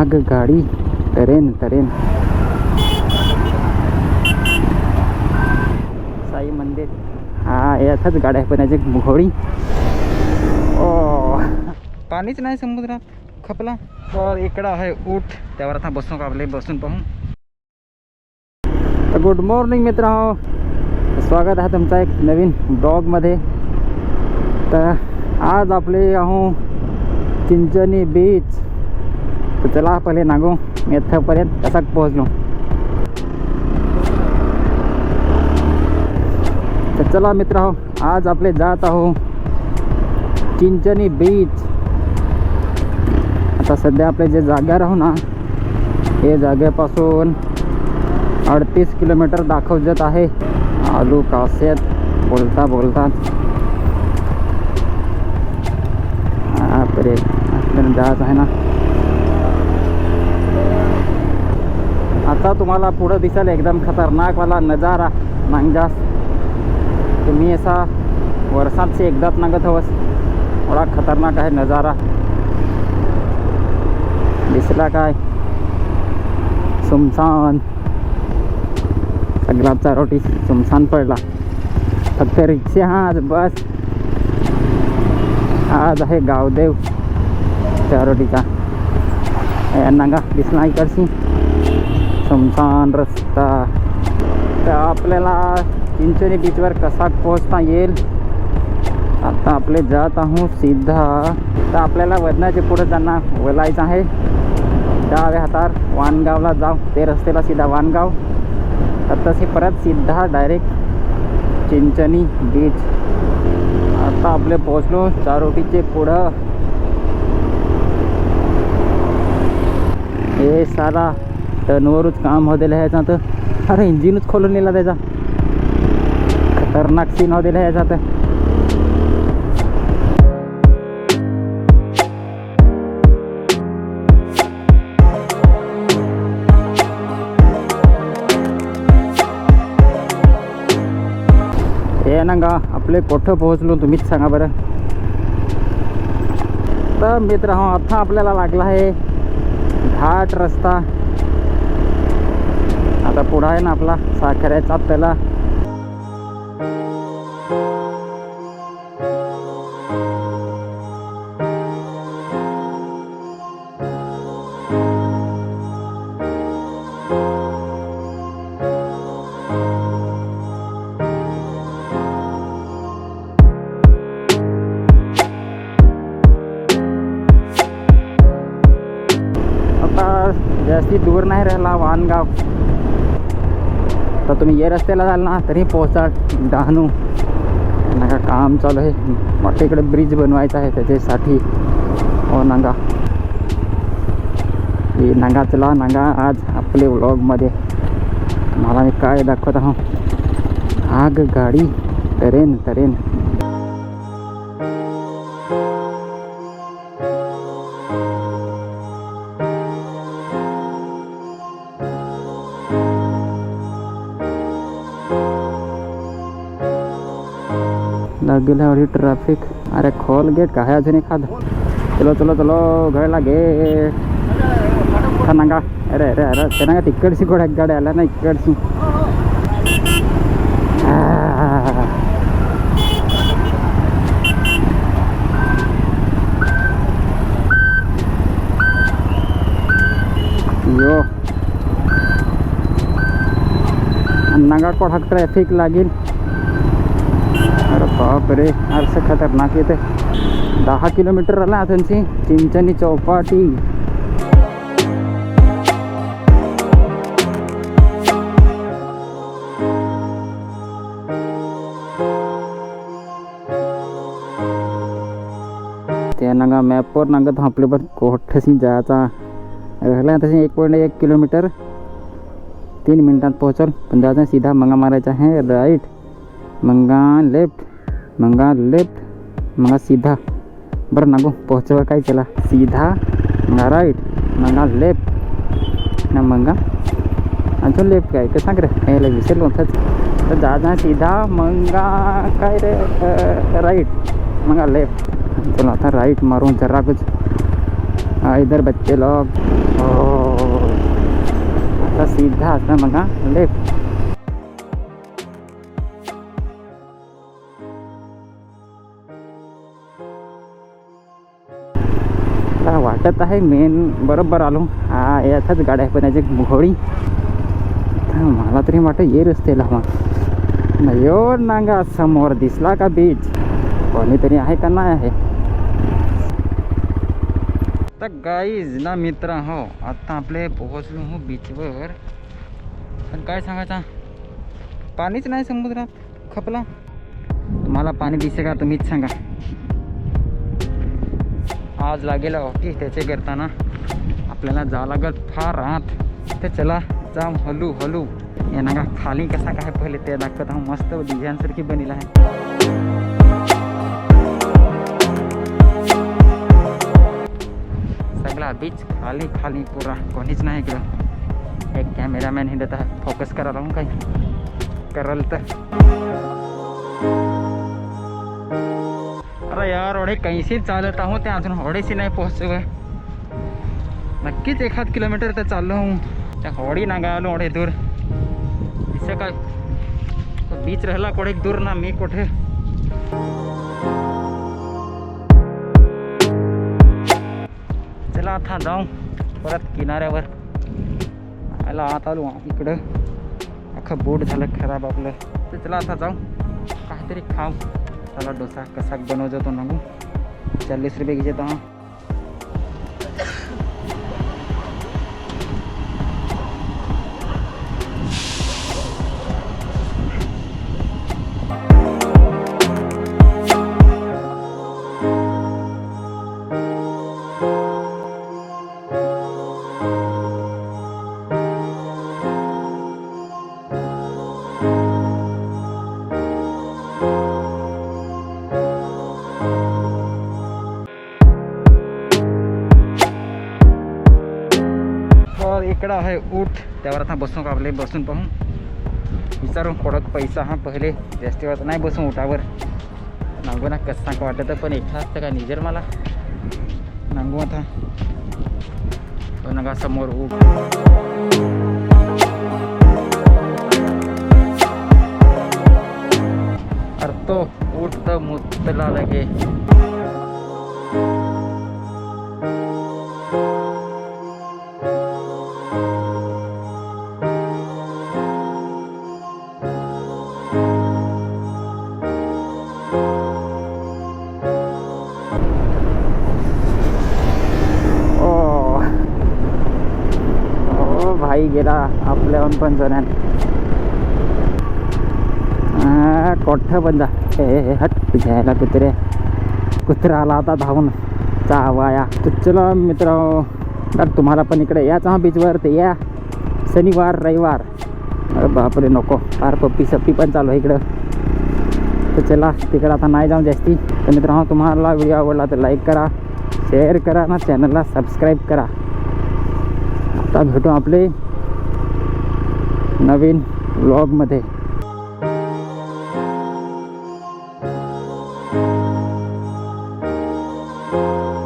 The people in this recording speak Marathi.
आगगाडी ट्रेन ट्रेन साई मंदिर. हा याच्याच गाड्या पण याची घोडी ओ. पाणीच नाही समुद्रात खपला. तर इकडं आहे ऊट. त्यावर आता बसून का आपले बसून पाहू. तर गुड मॉर्निंग मित्र हो स्वागत आहे तुमचा एक नवीन ब्लॉगमध्ये तर आज आपले आहो चिंचणी बीच तर चला पहिले नागू. मी इथंपर्यंत पोहोचलो. तर चला मित्र आज आपले जात आहो चिंचणी बीच आता सध्या आपले जे जाग्यावर आहो ना हे जागेपासून अडतीस किलोमीटर दाखवत आहे. आलू कासेत बोलता बोलता. जात जायचं आहे ना. आता तुम्हाला पुढं दिसेल एकदम खतरनाकवाला नजारा. नांगजास तुम्ही असा वर्षात एकदाच नागत हवस. थोडा खतरनाक आहे नजारा. दिसला काय? सुमसान. सगळा चारोटी सुमसान पडला. फक्त रिक्षा आज बस. आज आहे गावदेव. चारोटीचा नांगा दिसला इकडची. सुमसान रस्ता. तर आपल्याला चिंचोली बीचवर कसा पोहोचता येईल? आता आपले जात आहोत सिद्धा. तर आपल्याला वदनाचे पुढे त्यांना वलायचं आहे. डाव्या हातार वानगावला जाऊ. ते रस्त्याला सीधा वानगाव. तर तसे परत सिद्धा डायरेक्ट चिंचणी बीच आता आपले पोचलो चारोटीचे पुढं. हे सारा टर्नवरच काम होतेलं ह्याचा ह्याच्यात अरे इंजिनच खोलून नेला त्याचा. खतरनाक सीन होतेलं आहे ह्याच्यात हे ना गा आपले कुठं पोहोचलो तुम्हीच सांगा बरं. तर मित्र हा आता आपल्याला लागला आहे घाट रस्ता. आता पुढं आहे ना आपला साखऱ्याचा त्याला आता जास्ती दूर नाही राहिला वानगाव. तर तुम्ही या रस्त्याला जाल ना तरी पोचा डहाणू. नका काम चालू आहे. मोठ्या इकडे ब्रिज बनवायचा आहे त्याच्यासाठी. हो नंगा. हे नंगा चला नंगा आज आपले व्लॉगमध्ये मला मी काय दाखवत आहो? आग गाडी ट्रेन ट्रेन लागेल एवढी ट्रॅफिक अरे खोल गेट काय अजून एखाद चलो चलो चलो घ्यायला गेट हा अरे अरे अरे ते ना तिकडची गोड्या गाड्या आल्या ना इकडची आ. यो। नांगा कोठा ट्रॅफिक लागेल अरे बाप रे असं खतरनाक येते दहा किलोमीटर आला त्यांची चिंचणी चौपाटी। त्या नांगा मॅपवर नांगा थांबले पण कोठशी जायचा राहिला तसे एक पॉईंट एक किलोमीटर। तीन मिनिटात पोहोचल पण जायचं सीधा मंगा मारायचा आहे राईट मंगा लेफ़्ट। मंगा लेफ़्ट मंगा सीधा बरं नागो पोहोचवा काय केला सीधा मंगा राईट मंगा लेफ़्ट ना मंगा अजून लेफ़्ट काय कसं रे यायला विसरलो होताच तर जा जा सीधा मंगा काय रे राईट मंगा लेफ़्ट चलो आता राईट मारून जरा कुछ हाँ इधर बच्चे लोग हो आता सीधा असं मग लेफ़्ट मला वाटत आहे मेन बरोबर आलो. हा याच्याच गाड्या आहे पण याची घोडी मला तरी वाटतं ये रस्त्याला मग. यो नांगा समोर दिसला का बीच कोणीतरी आहे का नाही आहे? तर गाईज ना मित्र हो आता आपले पोहोचलो हो बीचवर पण काय सांगायचा? पाणीच नाही समुद्रात खपला. तुम्हाला पाणी दिसे का? तुम्हीच सांगा. आज लागेल ओके त्याचे करताना. आपल्याला जावं लागत फार आत. ते चला जाम हलू हलू. यांना का खाली कसा काय पहिले ते दाखवत हा मस्त डिझाईनसारखी बनेल आहे. सगळा बीच खाली खाली पुरा. कोणीच नाही इकडं. एक कॅमेरामॅन हिंडत आहे. फोकस करा राहून काही. करल तर. अरे यार ओढे कैसे चालत आहो ते अजून? होडेशी नाही पोहोचव नक्कीच एखाद किलोमीटर तर चाललो त्या होडी ना गायलो ओढे दूर. दिसे काय? बीच राहिला कोडे दूर ना मी कुठे? चला आता जाऊ. परत किनाऱ्यावर. आला आत आलो इकडं. अख्खं बोट झालं खराब आपलं. तर चला आता जाऊ. काहीतरी खाऊ. मसाला डोसा कसा बनवतो तो नागू चाळीस रुपये घेतो हा तर आहे ऊठ त्यावर आता बसून आपले बसून पाहून विचारून कोडक पैसा हा पहिले जास्ती वेळात नाही बसून उठावर. नांगू ना कसं सांग वाटत पण एकटा असतं का निजर मला? नांगू आता. तो नका समोर ऊठ अरे तो उठ तर मुतला लगे. ओ गेला आपल्याहून पण जणांन कोठ्ठ बंदा हे हट घ्यायला कुत्रे. कुत्रा आला आता धावून. चावाया. तर चला मित्र. तर तुम्हाला पण इकडे याच हा बीचवर ते या. शनिवार रविवार. अरे बापरे नको. फार पप्पी सप्पी पण चालू आहे इकडं. तर चला तिकडं आता नाही जाऊन जास्ती. तर मित्रांनो तुम्हाला व्हिडिओ आवडला तर लाईक करा शेअर करा ना चॅनलला सबस्क्राईब करा. आता भेटू आपले. नवीन व्लॉगमध्ये